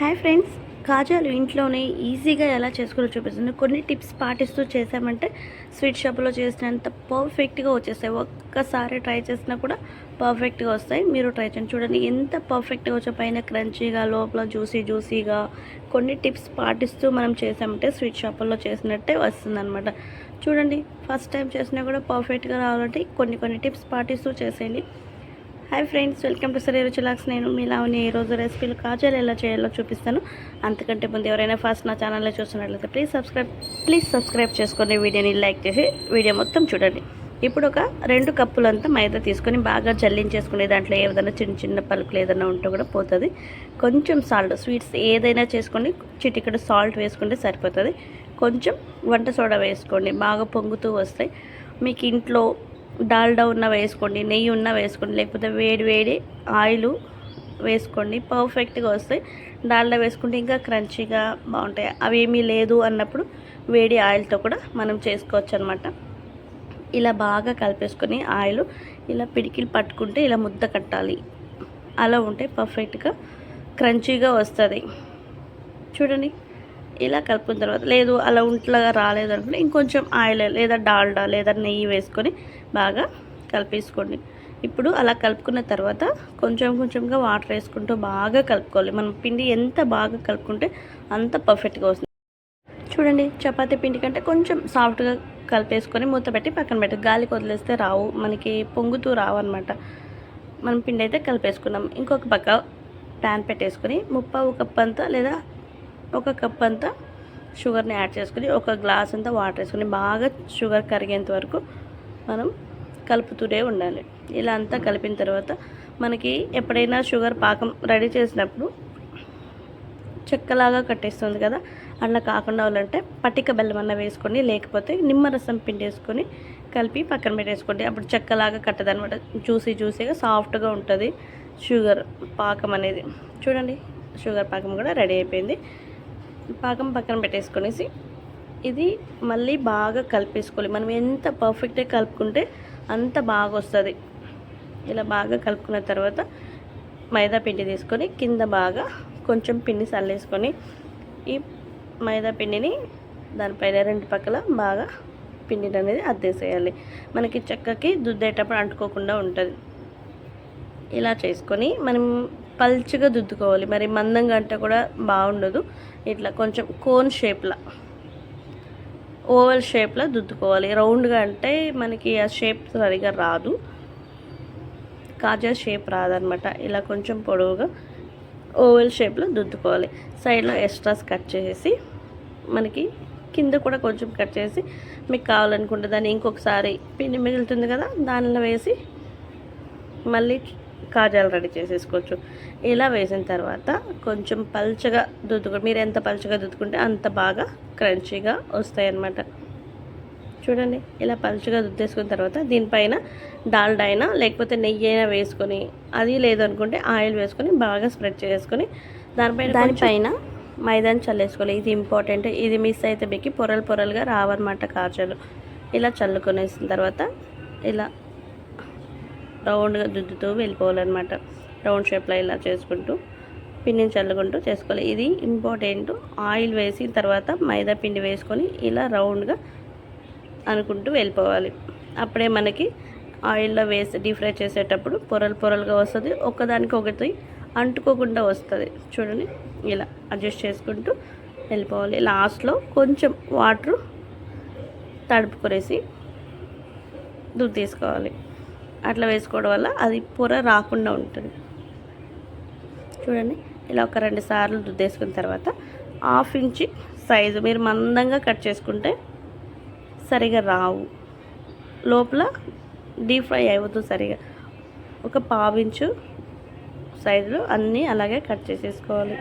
Hi friends కాజాలు ఇంట్లోనే ఈజీగా ఎలా చేసుకోవాలో చూపిస్తుంది. కొన్ని టిప్స్ పాటిస్తూ చేసామంటే స్వీట్ షాప్లో చేసినంత పర్ఫెక్ట్గా వచ్చేస్తాయి. ఒక్కసారి ట్రై చేసినా కూడా పర్ఫెక్ట్గా వస్తాయి. మీరు ట్రై చేయండి. చూడండి ఎంత పర్ఫెక్ట్గా వచ్చే పైన క్రంచీగా లోపల జ్యూసీ జ్యూసీగా కొన్ని టిప్స్ పాటిస్తూ మనం చేసామంటే స్వీట్ షాపుల్లో చేసినట్టే వస్తుందన్నమాట. చూడండి ఫస్ట్ టైం చేసినా కూడా పర్ఫెక్ట్గా రావాలంటే కొన్ని కొన్ని టిప్స్ పాటిస్తూ చేసేయండి. హాయ్ ఫ్రెండ్స్ వెల్కమ్ టు సరే రుచిలాక్స్ నేను మీలావని ఈ రోజు రెసిపీలు కాజాలు ఎలా చేయాలో చూపిస్తాను. అంతకంటే ముందు ఎవరైనా ఫస్ట్ నా ఛానల్లో చూస్తున్నట్లయితే ప్లీజ్ సబ్స్క్రైబ్ ప్లీజ్ సబ్స్క్రైబ్ చేసుకొని వీడియోని లైక్ చేసి వీడియో మొత్తం చూడండి. ఇప్పుడు ఒక రెండు కప్పులంతా మైదా తీసుకొని బాగా జల్లించేసుకుని దాంట్లో ఏదైనా చిన్న చిన్న పలుకులు ఏదైనా ఉంటే కూడా పోతుంది. కొంచెం సాల్ట్ స్వీట్స్ ఏదైనా చేసుకోండి చిటికడ సాల్ట్ వేసుకుంటే సరిపోతుంది. కొంచెం వంట సోడా వేసుకోండి బాగా పొంగుతూ వస్తాయి. మీకు ఇంట్లో డాల్డా ఉన్న వేసుకోండి నెయ్యి ఉన్న వేసుకోండి లేకపోతే వేడి వేడి ఆయిల్ వేసుకోండి పర్ఫెక్ట్గా వస్తాయి. డాల్డా వేసుకుంటే ఇంకా క్రంచీగా బాగుంటాయి. అవి ఏమీ లేదు అన్నప్పుడు వేడి ఆయిల్తో కూడా మనం చేసుకోవచ్చు అనమాట ఇలా బాగా కలిపేసుకొని ఆయిల్ ఇలా పిడికిలు పట్టుకుంటే ఇలా ముద్ద కట్టాలి. అలా ఉంటే పర్ఫెక్ట్గా క్రంచీగా వస్తుంది. చూడండి. ఇలా కలుపుకున్న తర్వాత లేదు అలా ఉంట్లుగా రాలేదు అనుకుంటే ఇంకొంచెం ఆయిల్ లేదా డాల్డా లేదా నెయ్యి వేసుకొని బాగా కలిపేసుకోండి. ఇప్పుడు అలా కలుపుకున్న తర్వాత కొంచెం కొంచెంగా వాటర్ వేసుకుంటూ బాగా కలుపుకోవాలి. మనం పిండి ఎంత బాగా కలుపుకుంటే అంత పర్ఫెక్ట్గా వస్తుంది. చూడండి చపాతీ పిండి కంటే కొంచెం సాఫ్ట్గా కలిపేసుకొని మూత పెట్టి పక్కన పెట్టి. గాలికి వదిలేస్తే రావు మనకి పొంగుతూ రావు అనమాట మనం పిండి అయితే కలిపేసుకున్నాం. ఇంకొక పక్క ప్యాన్ పెట్టేసుకొని ముప్పావు కప్పు అంతా లేదా ఒక కప్ అంతా షుగర్ని యాడ్ చేసుకుని ఒక గ్లాస్ అంతా వాటర్ వేసుకొని బాగా షుగర్ కరిగేంత వరకు మనం కలుపుతూనే ఉండాలి. ఇలా అంతా కలిపిన తర్వాత మనకి ఎప్పుడైనా షుగర్ పాకం రెడీ చేసినప్పుడు చెక్కలాగా కట్టేస్తుంది కదా అట్లా కాకుండా ఉండాలంటే పట్టిక బెల్లం అన్న వేసుకొని లేకపోతే నిమ్మరసం పిండేసుకొని కలిపి పక్కన పెట్టేసుకోండి. అప్పుడు చెక్కలాగా కట్టదనమాట జ్యూసీ జ్యూసీగా సాఫ్ట్గా ఉంటుంది షుగర్ పాకం అనేది. చూడండి షుగర్ పాకం కూడా రెడీ అయిపోయింది. పాకం పక్కన పెట్టేసుకొనేసి ఇది మళ్ళీ బాగా కలిపేసుకోవాలి. మనం ఎంత పర్ఫెక్ట్గా కలుపుకుంటే అంత బాగా వస్తుంది. ఇలా బాగా కలుపుకున్న తర్వాత మైదా పిండి తీసుకొని కింద బాగా కొంచెం పిండి చల్లేసుకొని ఈ మైదా పిండిని దానిపైన రెండు పక్కల బాగా పిండిని అనేది అద్దేసేయాలి. మనకి చెక్కకి దుద్దేటప్పుడు అంటుకోకుండా ఉంటుంది. ఇలా చేసుకొని మనం పల్చగా దుద్దుకోవాలి. మరి మందంగా అంటే కూడా బాగుండదు. ఇట్లా కొంచెం కోన్ షేప్లా ఓవల్ షేప్లో దుద్దుకోవాలి. రౌండ్గా అంటే మనకి ఆ షేప్ సరిగా రాదు. కాజా షేప్ రాదనమాట. ఇలా కొంచెం పొడవుగా ఓవెల్ షేప్లో దుద్దుకోవాలి. సైడ్లో ఎక్స్ట్రాస్ కట్ చేసి మనకి కింద కూడా కొంచెం కట్ చేసి మీకు కావాలనుకుంటే దాన్ని ఇంకొకసారి పిండి మిగులుతుంది కదా దానిలో వేసి మళ్ళీ కాజాలు రెడీ చేసేసుకోవచ్చు. ఇలా వేసిన తర్వాత కొంచెం పల్చగా దుద్దుకు మీరు ఎంత పల్చగా దుద్దుకుంటే అంత బాగా క్రంచీగా వస్తాయి అన్నమాట చూడండి ఇలా పలుచగా దుద్దేసుకున్న తర్వాత దీనిపైన డాల్డా అయినా లేకపోతే నెయ్యి అయినా వేసుకొని అది లేదనుకుంటే ఆయిల్ వేసుకొని బాగా స్ప్రెడ్ చేసుకొని దానిపైన దానిపైన మైదాని చల్లేసుకోవాలి ఇది ఇంపార్టెంట్. ఇది మిస్ అయితే మీకు పొరలు పొరలుగా రావన్నమాట కాజాలు. ఇలా చల్లుకొనేసిన తర్వాత ఇలా రౌండ్గా దుద్దుతూ వెళ్ళిపోవాలన్నమాట. రౌండ్ షేప్లో ఇలా చేసుకుంటూ పిండిని చల్లుకుంటూ చేసుకోవాలి. ఇది ఇంపార్టెంట్. ఆయిల్ వేసిన తర్వాత మైదా పిండి వేసుకొని ఇలా రౌండ్గా అనుకుంటూ వెళ్ళిపోవాలి. అప్పుడే మనకి ఆయిల్లో వేసి డీప్ ఫ్రై చేసేటప్పుడు పొరలు పొరలుగా వస్తుంది. ఒకదానికి ఒకటి అంటుకోకుండా వస్తుంది. చూడండి ఇలా అడ్జస్ట్ చేసుకుంటూ వెళ్ళిపోవాలి. లాస్ట్లో కొంచెం వాటర్ తడుపుకొనేసి దుద్దు తీసుకోవాలి అట్లా వేసుకోవడం వల్ల అది పొర రాకుండా ఉంటుంది. చూడండి ఇలా ఒక రెండు సార్లు దుద్దేసుకున్న తర్వాత హాఫ్ ఇంచి సైజు మీరు మందంగా కట్ చేసుకుంటే సరిగా రావు. లోపల డీప్ ఫ్రై అయిపోతుంది సరిగా. ఒక పావించు సైజులో అన్నీ అలాగే కట్ చేసేసుకోవాలి.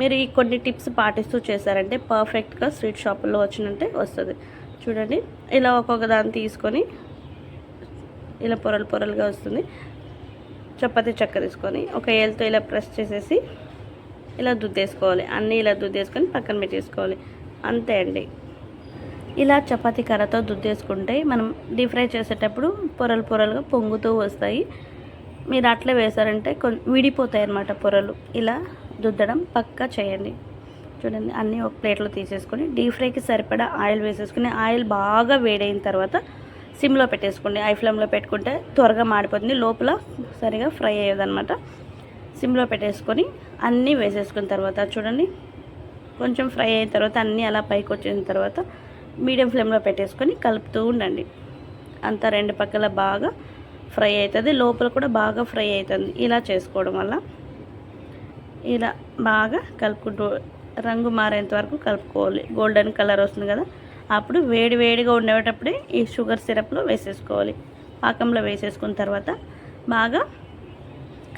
మీరు ఈ కొన్ని టిప్స్ పాటిస్తూ చేశారంటే పర్ఫెక్ట్గా స్వీట్ షాపుల్లో వచ్చినట్టే వస్తుంది. చూడండి ఇలా ఒక్కొక్క దాన్ని తీసుకొని ఇలా పొరలు పొరలుగా వస్తుంది. చపాతీ చెక్క తీసుకొని ఒక ఏళ్ళతో ఇలా ప్రెస్ చేసేసి ఇలా దుద్దేసుకోవాలి. అన్నీ ఇలా దుద్దేసుకొని పక్కన పెట్టేసుకోవాలి. అంతే అండి. ఇలా చపాతీ కర్రతో దుద్దేసుకుంటే మనం డీప్ ఫ్రై చేసేటప్పుడు పొరలు పొరలుగా పొంగుతూ వస్తాయి. మీరు అట్లే వేసారంటే కొన్ని విడిపోతాయి అన్నమాట పొరలు. ఇలా దుద్దడం పక్కా చేయండి. చూడండి అన్నీ ఒక ప్లేట్లో తీసేసుకొని డీప్ ఫ్రైకి సరిపడా ఆయిల్ వేసేసుకుని ఆయిల్ బాగా వేడైన తర్వాత సిమ్లో పెట్టేసుకోండి ఐ ఫ్లేమ్లో పెట్టుకుంటే త్వరగా మాడిపోతుంది. లోపల సరిగా ఫ్రై అయ్యేదన్నమాట. సిమ్లో పెట్టేసుకొని అన్నీ వేసేసుకున్న తర్వాత చూడండి కొంచెం ఫ్రై అయిన తర్వాత అన్నీ అలా పైకి వచ్చిన తర్వాత మీడియం ఫ్లేమ్లో పెట్టేసుకొని కలుపుతూ ఉండండి. అంతా రెండు పక్కల బాగా ఫ్రై అవుతుంది. లోపల కూడా బాగా ఫ్రై అవుతుంది ఇలా చేసుకోవడం వల్ల. ఇలా బాగా కలుపుకుంటూ రంగు మారేంత వరకు కలుపుకోవాలి. గోల్డెన్ కలర్ వస్తుంది కదా అప్పుడు వేడి వేడిగా ఉండేటప్పుడే ఈ షుగర్ సిరప్లో వేసేసుకోవాలి. పాకంలో వేసేసుకున్న తర్వాత బాగా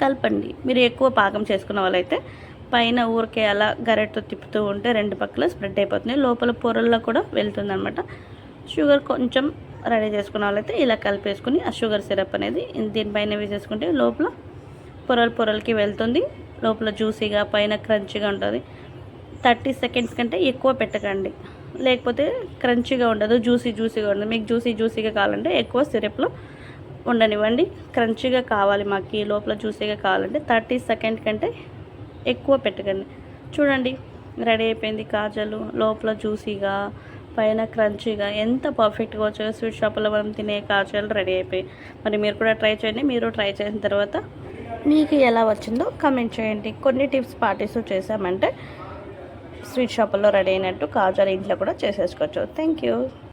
కలపండి. మీరు ఎక్కువ పాకం చేసుకున్న వాళ్ళైతే పైన ఊరికే అలా గరెట్తో తిప్పుతూ ఉంటే రెండు పక్కల స్ప్రెడ్ అయిపోతుంది. లోపల పొరల్లో కూడా వెళ్తుంది అనమాట షుగర్ కొంచెం రెడీ చేసుకున్న వాళ్ళైతే ఇలా కలిపేసుకుని ఆ షుగర్ సిరప్ అనేది దీనిపైన వేసేసుకుంటే లోపల పొరలు పొరలకి వెళ్తుంది. లోపల జ్యూసీగా పైన క్రంచీగా ఉంటుంది. థర్టీ సెకండ్స్ కంటే ఎక్కువ పెట్టకండి. లేకపోతే క్రంచీగా ఉండదు జ్యూసీ జ్యూసీగా ఉండదు. మీకు జ్యూసీ జ్యూసీగా కావాలంటే ఎక్కువ సిరప్లో ఉండనివ్వండి. క్రంచీగా కావాలి మాకు లోపల జ్యూసీగా కావాలంటే థర్టీ సెకండ్ కంటే ఎక్కువ పెట్టకండి. చూడండి రెడీ అయిపోయింది కాజలు లోపల జ్యూసీగా పైన క్రంచీగా ఎంత పర్ఫెక్ట్గా వచ్చాయో స్వీట్ షాప్లో మనం తినే కాజాలు రెడీ అయిపోయాయి. మరి మీరు కూడా ట్రై చేయండి మీరు ట్రై చేసిన తర్వాత మీకు ఎలా వచ్చిందో కమెంట్ చేయండి. కొన్ని టిప్స్ పాటిస్తూ చేసామంటే స్వీట్ షాపుల్లో రెడీ అయినట్టు కాజాలు ఇంట్లో కూడా చేసేసుకోవచ్చు. Thank you